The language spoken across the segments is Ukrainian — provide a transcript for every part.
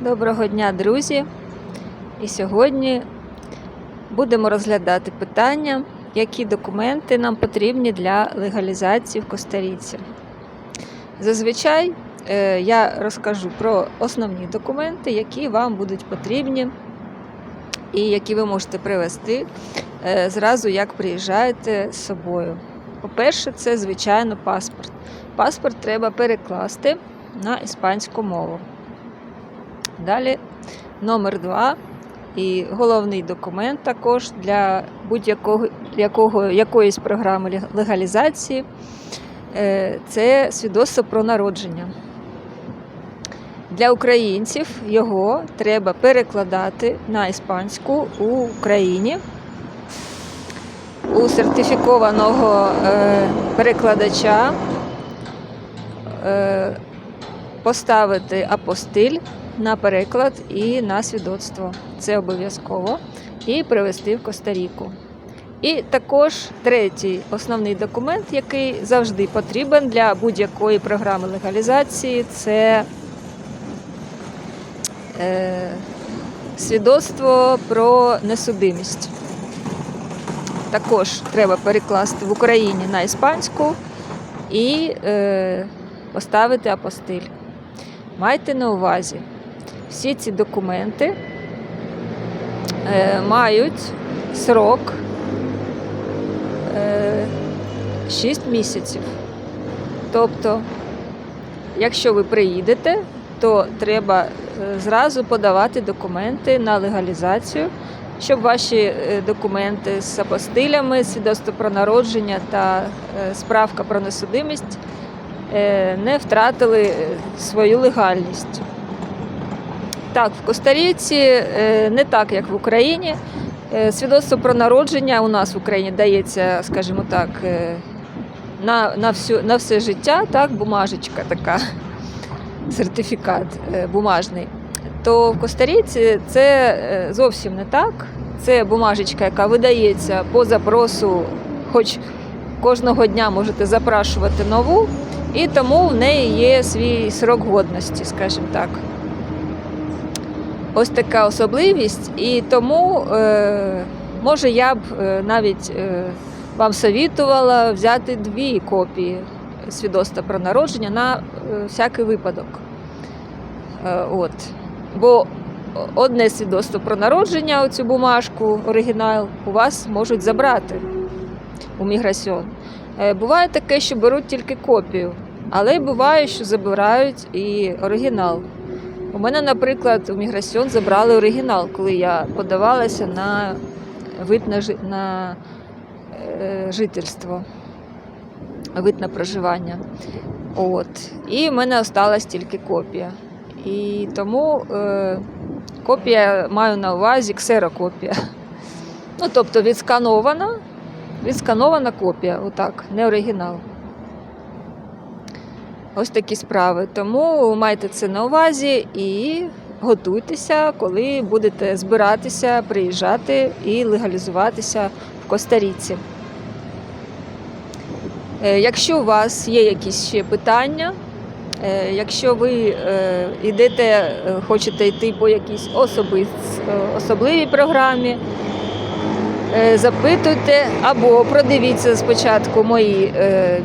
Доброго дня, друзі! І сьогодні будемо розглядати питання, які документи нам потрібні для легалізації в Коста-Ріці. Зазвичай е, я розкажу про основні документи, які вам будуть потрібні і які ви можете привезти е, зразу, як приїжджаєте з собою. По-перше, це, звичайно, паспорт. Паспорт треба перекласти на іспанську мову. Далі номер два і головний документ також для будь-якого якого, якоїсь програми легалізації е, це свідоцтво про народження. Для українців його треба перекладати на іспанську у Україні у сертифікованого е, перекладача е, поставити апостиль на переклад і на свідоцтво. Це обов'язково. І привезти в Коста-Ріку. І також третій основний документ, який завжди потрібен для будь-якої програми легалізації, це е, свідоцтво про несудимість. Також треба перекласти в Україні на іспанську і е, поставити апостиль. Майте на увазі, всі ці документи е, мають срок е, 6 місяців. Тобто, якщо ви приїдете, то треба е, зразу подавати документи на легалізацію, щоб ваші е, документи з апостилями, свідоцтво про народження та е, справка про несудимість не втратили свою легальність. Так, в Коста-Ріці е, не так, як в Україні. Е, Свідоцтво про народження у нас в Україні дається, скажімо так, е, на, на, всю, на все життя, так, бумажечка така, сертифікат бумажний. То в Коста-Ріці це зовсім не так. Це бумажечка, яка видається по запросу, хоч кожного дня можете запрашувати нову, і тому в неї є свій срок годності, скажімо так. Ось така особливість, і тому, е, може, я б е, навіть е, вам совітувала взяти дві копії свідоцтва про народження на всякий випадок. От. Бо одне свідоцтво про народження, оцю бумажку, оригінал, у вас можуть забрати у міграсьон. Е, Буває таке, що беруть тільки копію, але буває, що забирають і оригінал. У мене, наприклад, у міграсьон забрали оригінал, коли я подавалася на вид на, жи- на е, жительство, вид на проживання. От. І в мене осталась тільки копія. І тому е, копія маю на увазі ксерокопія. Ну, тобто відсканована, відсканована копія, отак, не оригінал. Ось такі справи. Тому майте це на увазі і готуйтеся, коли будете збиратися, приїжджати і легалізуватися в Коста-Ріці. Е, Якщо у вас є якісь ще питання, е, якщо ви е, йдете, хочете йти по якійсь особливій програмі, запитуйте або продивіться спочатку мої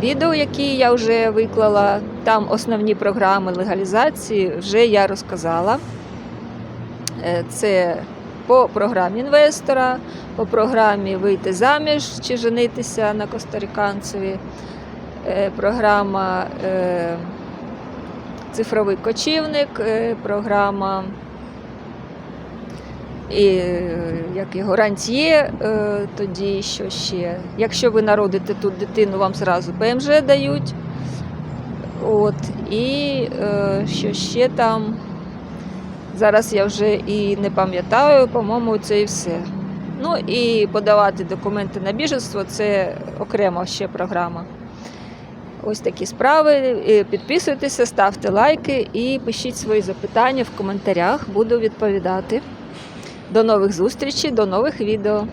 відео, які я вже виклала. Там основні програми легалізації вже я розказала. Е, Це по програмі інвестора, по програмі вийти заміж чи женитися на костариканцеві, е, програма е, цифровий кочівник, програма і як його рантьє, е, тоді що ще. Якщо ви народите тут дитину, вам зразу ПМЖ дають. От, і е, що ще там. Зараз я вже і не пам'ятаю, по-моєму, це і все. Ну і подавати документи на біженство це окрема ще програма. Ось такі справи. Підписуйтеся, ставте лайки і пишіть свої запитання в коментарях. Буду відповідати. До нових зустрічей, до нових відео.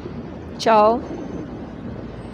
Чао!